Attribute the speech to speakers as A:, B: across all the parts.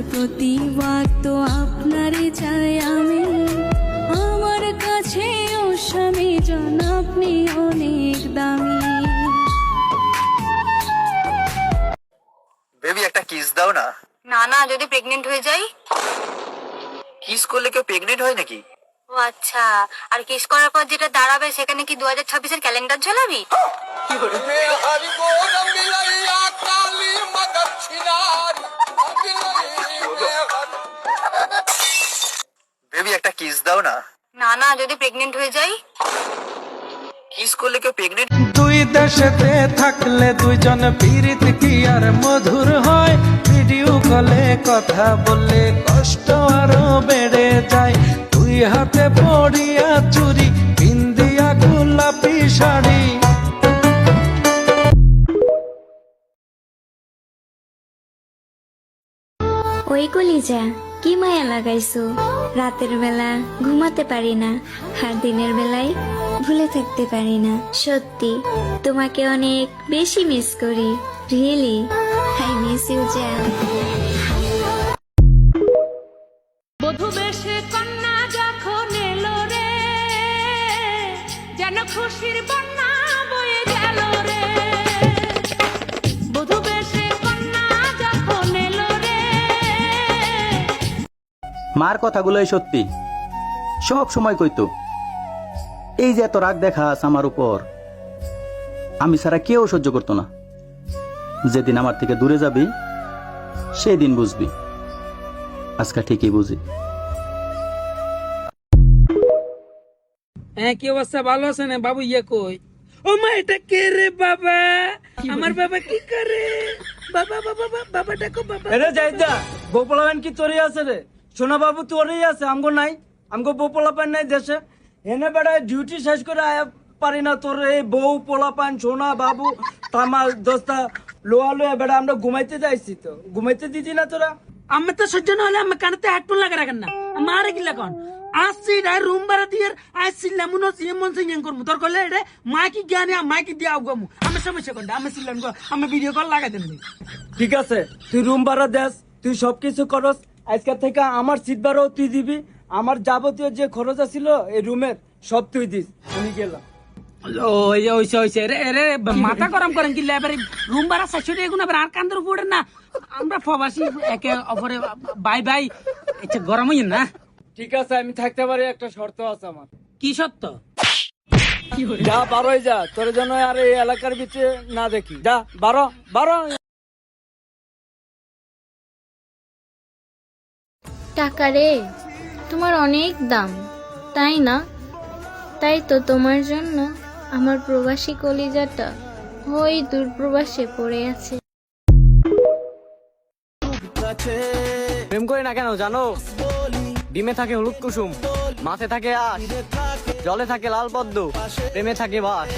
A: প্রতিবার তো আপনারই চাই আমি। আমার কাছে ও স্বামী জন আপনি অনেক দামি।
B: বেবি একটা কিস দাও না।
C: না না যদি প্রেগনেন্ট হয়ে যাই।
B: কিস করলে কেউ প্রেগনেন্ট হয় নাকি?
C: ও আচ্ছা আর কিস করার পর যেটা দাঁড়াবে সেখানে কি দু হাজার ছাব্বিশের ক্যালেন্ডার ঝোলাবি?
B: বেবি দাও না।
C: না না যদি প্রেগনেন্ট হয়ে যাই।
B: কিস করলে কেউ প্রেগনেন্ট
D: দুই দেশেতে থাকলে দুইজন পীড়িত কি আর মধুর হয়? ভিডিও কলে কথা বললে কষ্ট আরও বেড়ে যায়। দুই হাতে পড়িয়া চুরি পিন্দিয়া গোলাপি শাড়ি।
E: ওই কলিজা কি মায়া লাগাইছো? রাতের বেলা ঘুমাতে পারি না, আর দিনের বেলায় ভুলে থাকতে পারি না। সত্যি, তোমাকে অনেক বেশি মিস করি। রিয়েলি আই মিস ইউ জ্যাম
A: খুশির বন্যা বয়ে গেল রে।
F: মার কথাগুলোই সত্যি। সব সময় কইতো এই যে এত রাগ দেখাস আমার উপর আমি ছাড়া কেউ সহ্য করতো না। যেদিন আমার থেকে দূরে যাবি সেই দিন বুঝবি। আজকে ঠিকই বুঝি।
G: হ্যাঁ কি অবস্থা? ভালো আছে না বাবু ইয়ে কই? ও মা এটা কে রে বাবা? আমার বাবা কি করে? বাবা বাবা বাবা বাবা ডাকো বাবা।
H: এরে যাইদা গোপলাবেন কি তোরই আছে রে? সোনা বাবু তোরই আছে আমগো নাই আমগো বউ পোলাপান নাই দেশে। এনে বেড়ায় ডিউটি শেষ করে আয়া পারি না তোর এই বউ পোলাপান সোনা বাবু তামাল দোস্তা লোয়া লোয়া বেড়া আমরা ঘুমাইতে যাইছি তো। ঘুমাইতে দিদি না তোরা?
G: আমি তো সহ্য না হলে আমি কানতে হেডফোন লাগা রাখেন না। মারে কি লাগান আসছি এটা রুম ভাড়া দিয়ে আসছি লেমন এমন সিং করব তোর কলে এটা মাইকি জ্ঞানী মাইকি দিয়ে আগামু আমি সমস্যা কোনটা আমি ছিলাম আমি ভিডিও কল লাগাই দেন
H: ঠিক আছে তুই রুম ভাড়া দেস তুই সবকিছু করস আজকে থেকে আমার সিট ভাড়াও তুই দিবি। আমার যাবতীয় যে খরচ ছিল এই রুমের সব তুই দিস। আমি গেলাম।
G: মাথা গরম করেন কি লেবারে? রুম ভাড়া চারশো টাকা গুণ আর কান্দের উপরে না। আমরা প্রবাসী একে অপরে বাই বাই আচ্ছা গরম হইন না।
H: ঠিক আছে আমি থাকতে পারি একটা শর্ত আছে আমার।
G: কি সত্য
H: যা বারোই যা তোর জন্য আর এই এলাকার ভিতরে না দেখি। যা বারো বারো।
E: টাকা রে। তোমার অনেক দাম তাই না? তাই তো তোমার জন্য আমার প্রবাসী কলিজাটা ওই দূরপ্রবাসে পড়ে আছে।
H: প্রেম করে না কেন জানো? ডিমে থাকে হলুদ কুসুম মাছে থাকে আশ জলে থাকে লাল পদ্ম প্রেমে থাকে বাস।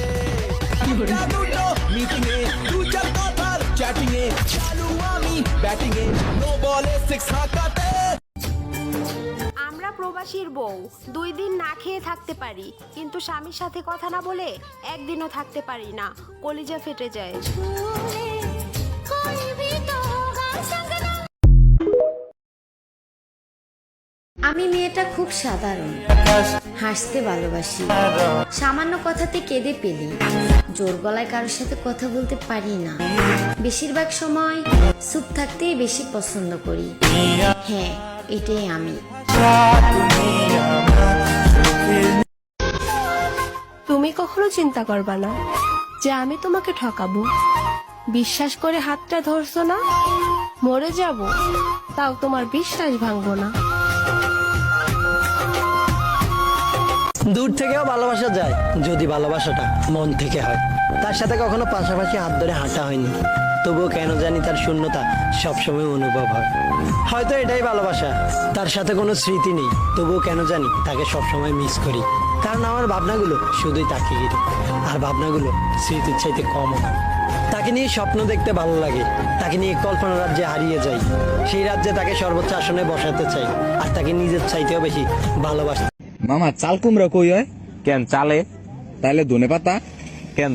I: আমরা প্রবাসীর বউ। দুই দিন না খেয়ে থাকতে পারি, কিন্তু স্বামীর সাথে কথা না বলে একদিনও থাকতে পারি না। কলিজা ফেটে যায়।
J: আমি মেয়েটা খুব সাধারণ। হাসতে ভালোবাসি। সামান্য কথাতে কেঁদে পেলি জোর গলায় কারোর সাথে কথা বলতে পারি না। বেশিরভাগ সময় চুপ থাকতেই বেশি পছন্দ করি। হ্যাঁ এটাই আমি।
I: তুমি কখনো চিন্তা করবা না যে আমি তোমাকে ঠকাবো। বিশ্বাস করে হাতটা ধরছো না? মরে যাব, তাও তোমার বিশ্বাস ভাঙবো না।
H: দূর থেকেও ভালোবাসা যায়, যদি ভালোবাসাটা মন থেকে হয়। তার সাথে কখনো পাশাপাশি হাত ধরে হাঁটা হয়নি। তবুও কেন জানি তার শূন্যতা সবসময় অনুভব হয়। হয়তো এটাই ভালোবাসা। তার সাথে কোনো স্মৃতি নেই তবুও কেন জানি তাকে সবসময় মিস করি। কারণ আমার ভাবনাগুলো শুধুই তাকে ঘিরে। আর ভাবনাগুলো স্মৃতির চাইতে কমও না তাকে নিয়ে স্বপ্ন দেখতে ভালো লাগে। তাকে নিয়ে কল্পনা রাজ্যে হারিয়ে যাই। সেই রাজ্যে তাকে সর্বোচ্চ আসনে বসাতে চাই। আর তাকে নিজের চাইতেও বেশি ভালোবাসি।
K: মামা চাল কুমড়া কই হয়? কেন চালে? তাহলে ধনে পাতা কেন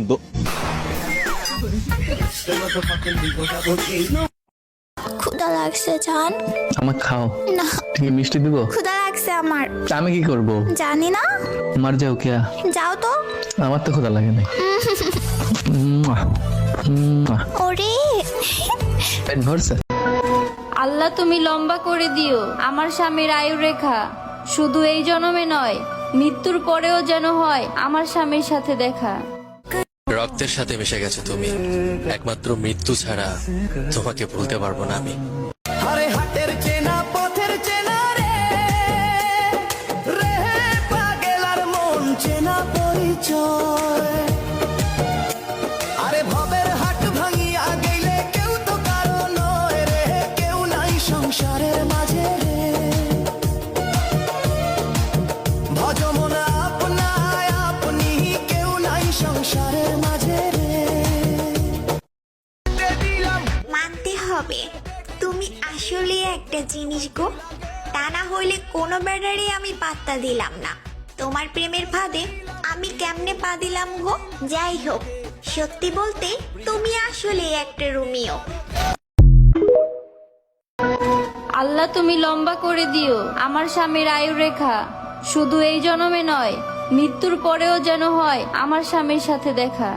E: ক্ষুদা
L: লাগছে জান।
M: আমার খাও।
L: না।
M: ঠিক মিষ্টি দিব?
L: ক্ষুধা লাগছে আমার।
M: তা আমি কি করব?
L: জানি না।
M: মার যাও কে
L: যাও তো।
M: আমার তো ক্ষুধা লাগে মুয়া।
L: ওরে।
M: পেট ভরছে?
N: আল্লাহ তুমি লম্বা করে দিও আমার স্বামীর আয়ু রেখা। শুধু এই জন্মে নয় মৃত্যুর পরেও যেন হয় আমার স্বামীর সাথে দেখা।
O: রক্তের সাথে মিশে গেছো তুমি। একমাত্র মৃত্যু ছাড়া তোমাকে ভুলতে পারব না আমি।
L: পাত্তা দিলাম না। তোমার প্রেমের ফাঁদে আমি কেমনে পা দিলাম গো? যাই হোক, সত্যি বলতে তুমি আসলে একটা রুমিও।
N: আল্লাহ তুমি লম্বা করে দিও, আমার স্বামীর আয়ু রেখা। শুধু এই জন্মে নয়, মৃত্যুর পরেও যেন হয় আমার স্বামীর সাথে দেখা।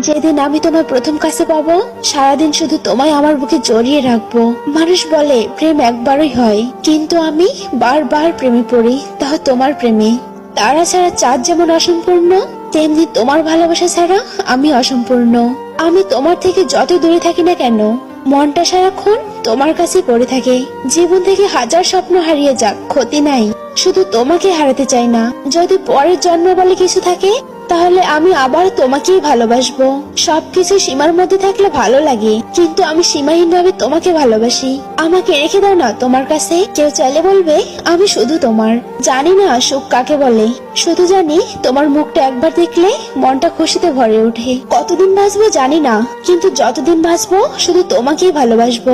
L: যেদিন আমি তোমার প্রথম কাছে পাবো, সারাদিন শুধু তোমায় আমার বুকে জড়িয়ে রাখব। মানুষ বলে, প্রেম একবারই হয়। কিন্তু আমি বারবার প্রেমে পড়ি, তাও তোমার প্রেমে। তারা ছাড়া চাঁদ যেমন অসম্পূর্ণ, তেমনি তোমার ভালোবাসা ছাড়া আমি অসম্পূর্ণ। আমি তোমার থেকে যত দূরে থাকি না কেন, মনটা সারাক্ষণ তোমার কাছে পড়ে থাকে। জীবন থেকে হাজার স্বপ্ন হারিয়ে যাক, ক্ষতি নাই। শুধু তোমাকে হারাতে চাই না। যদি পরের জন্ম বলে কিছু থাকে তাহলে আমি আবার তোমাকেই ভালোবাসবো। সবকিছু সীমার মধ্যে থাকলে ভালো লাগে, কিন্তু আমি সীমাহীন ভাবে তোমাকে ভালোবাসি। আমাকে রেখে দাও না তোমার কাছে, কেউ চাইলে বলবে, আমি শুধু তোমার। জানি না সুখ কাকে বলে। শুধু জানি তোমার মুখটা একবার দেখলে মনটা খুশিতে ভরে ওঠে। কতদিন বাঁচবো জানি না, কিন্তু যতদিন বাঁচবো শুধু তোমাকেই ভালোবাসবো।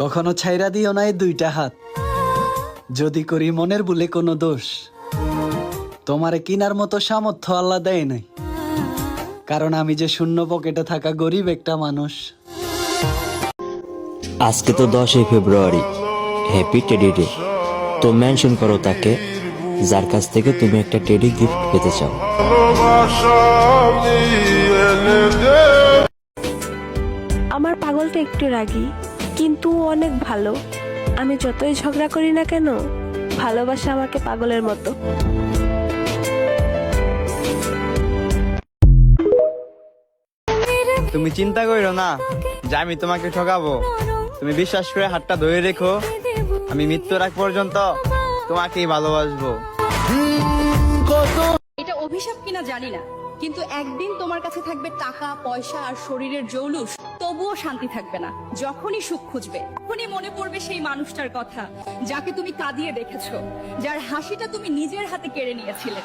D: কখনো ছাইরা দিও না এই দুইটা হাত। যদি করি মনের বলে কোনো দোষ তোমারে কিনার মতো সামর্থ্য আল্লাহ দেয় নাই। কারণ আমি যে শূন্য পকেটে থাকা গরিব একটা মানুষ।
O: আজকে তো দশই ফেব্রুয়ারি। হ্যাপি টেডি ডে তো মেনশন করো তাকে যার কাছ থেকে তুমি একটা টেডি গিফট পেতে চাও।
I: আমার পাগলটা একটু রাগী কিন্তু অনেক ভালো। আমি যতই ঝগড়া করি না কেন ভালোবাসা আমাকে পাগলের মতো।
M: তুমি চিন্তা করো না যে আমি তোমাকে ঠকাবো তুমি বিশ্বাস করে হাতটা ধরে রেখো আমি মৃত্যুর আগ পর্যন্ত তোমাকেই ভালোবাসবো।
N: এটা অভিশাপ কিনা জানি না কিন্তু একদিন তোমার কাছে থাকবে টাকা পয়সা আর শরীরের জৌলুস। তবুও শান্তি থাকবে না। যখনই সুখ খুঁজবে, তখনই মনে পড়বে সেই মানুষটার কথা, যাকে তুমি কাঁদিয়ে দেখেছ, যার হাসিটা তুমি নিজের হাতে কেড়ে নিয়েছিলে।